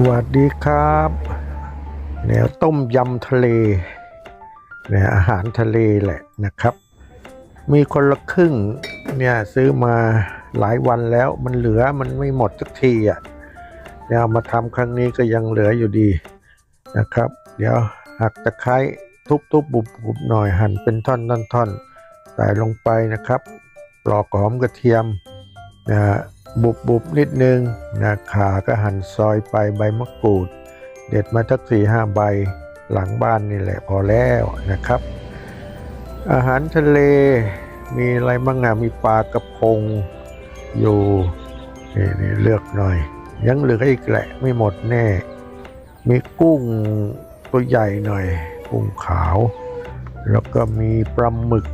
สวัสดีครับเนี่ยต้มยำทะเลเนี่ยอาหารทะเลแหละนะครับ มีคนละครึ่งเนี่ยซื้อมาหลายวันแล้วมันเหลือมันไม่หมดสักทีอะเนี่ยเอามาทำครั้งนี้ก็ยังเหลืออยู่ดีนะครับ เดี๋ยวหักตะไคร้ทุบๆบุบๆหน่อยหั่นเป็นท่อนๆๆใส่ลงไปนะครับปลอกหอมกระเทียมนะ บุบบุบๆนิดนึงนะขาก็หั่นซอยไปใบมะกรูด เด็ดมาทักสี่ห้าใบหลังบ้านนี่แหละพอแล้วนะครับ อาหารทะเลมีอะไรบ้างอะมีปลากระพงอยู่นี่นี่เลือกหน่อย ยังเหลืออีกแหละไม่หมดแน่ มีกุ้งตัวใหญ่หน่อย กุ้งขาว แล้วก็มีปลาหมึก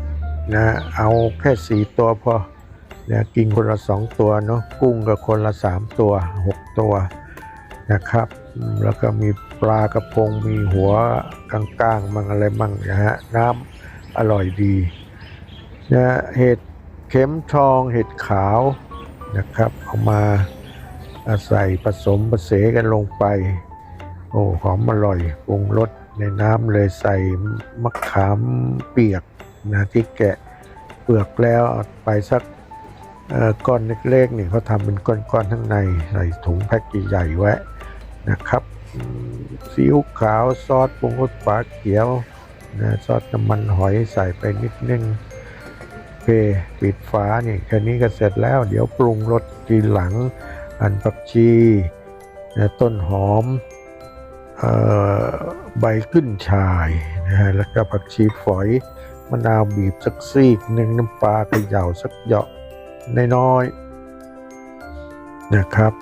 นะ เอาแค่สี่ตัวพอ นะกินคนละสองตัวเนาะกุ้งก็คนละสามตัวหกตัวนะครับ แล้วก็มีปลากระพงมีหัวก้างๆมั่งอะไรมั่งนะฮะน้ำอร่อยดีนะเห็ดเข็มทองเห็ดขาวนะครับเอามาใส่ผสมผสานกันลงไป โอ้หอมอร่อยปรุงรสในน้ำเลยใส่มะขามเปียกนะที่แกะเปลือกแล้วไปสัก ก้อนเล็กๆนี่เขาทำเป็นก้อนๆข้างในใส่ถุงแพ็คใหญ่ๆไว้นะครับซีอิ๊วขาวซอสปรุงรสฝาเขียวนะซอสน้ำมันหอยใส่ไปนิดนึงเคปิดฝานี่แค่นี้ก็เสร็จแล้ว เดี๋ยวปรุงรสทีหลัง อันผักชีนะต้นหอมออใบขึ้นชายนะฮะแล้วก็ผักชีฝอยมะนาวบีบสักซีกหนึ่งน้ำปลาเขย่าสักเหยาะ น้อยๆนะครับ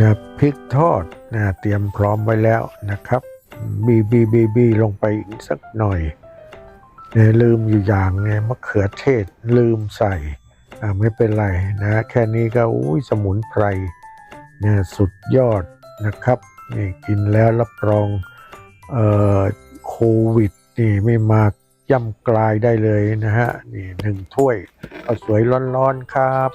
นะพริกทอดนะเตรียมพร้อมไว้แล้วนะครับ บีบีบีบีลงไปอีกสักหน่อยนะลืมอยู่อย่างไงมะเขือเทศลืมใส่ไม่เป็นไรนะแค่นี้ก็อุ้ยสมุนไพรเนี่ยสุดยอดนะครับนี่กินแล้วรับรองเอ่อโควิดนี่ไม่มา ย่ำกลายได้เลยนะฮะนี่หนึ่งถ้วยเอาสวยร้อนๆครับ